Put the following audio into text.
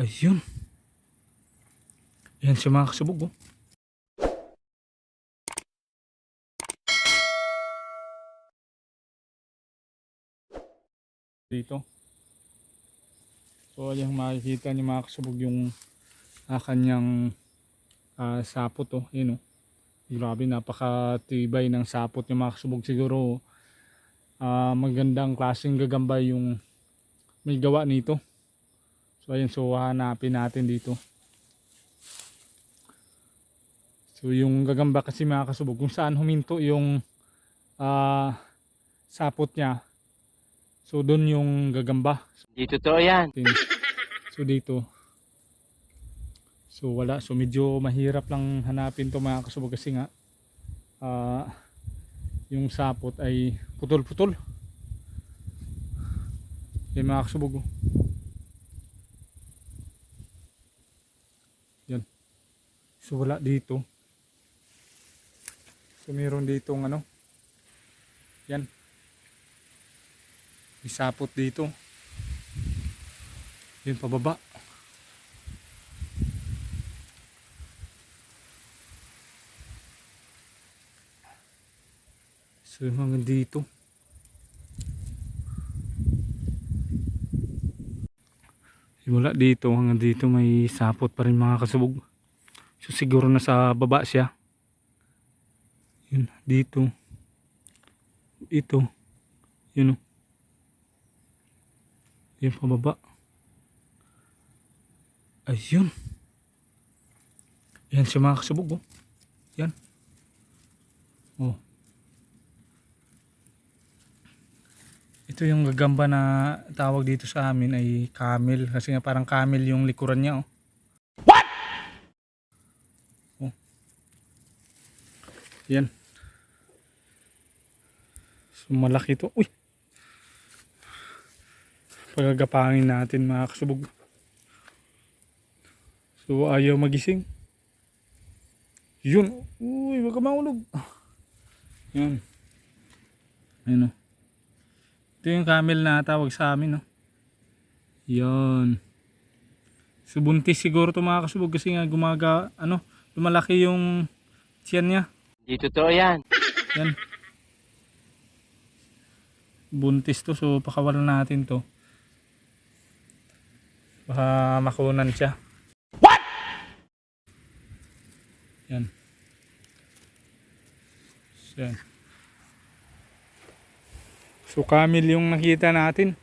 Ayun. Yan siya mga kasubog oh. Dito. So ayan makikita niyo mga kasubog yung ah, kanyang ah, sapot oh. Yun oh. Grabe napakatibay ng sapot niya mga kasubog siguro. ah, magandang klaseng gagamba yung may gawa nito. So ayun, so hanapin natin dito. So yung gagamba kasi mga kasubog, kung saan huminto yung ah, sapot niya. So doon yung gagamba. Di totoo yan. So dito. So wala. So medyo mahirap lang hanapin to mga kasubog kasi nga ah, yung sapot ay putol-putol. Yan mga kasubog. oh. Yan. So wala dito. So meron dito ano. Yan. May sapot dito. Yun pababa. So hanggang dito. Simula dito hanggang dito may sapot pa rin mga kasubog. So siguro na sa baba siya. Yun, dito. Ito. Yun o. Yun pababa. Ayun. Yan siya mga kasubog oh. Yan. Oh. Ito yung gagamba na tawag dito sa amin ay camel. Kasi nga parang camel yung likuran niya oh. What? Oh. Yan. So malaki to. Uy. Pagagapangin natin mga kasubog. So ayaw magising. Yun. Uy, wag ka mahulog. Yan. Ayun o. Ito yung camel na tawag sa amin. No? Yan. So buntis siguro to mga kasubog kasi nga gumaga, ano, lumalaki yung tiyan niya. Di totoo yan. Yan. Buntis to so pakawalan natin to. Baka makunan siya. What? Yan. So, yan. So camel yung nakita natin.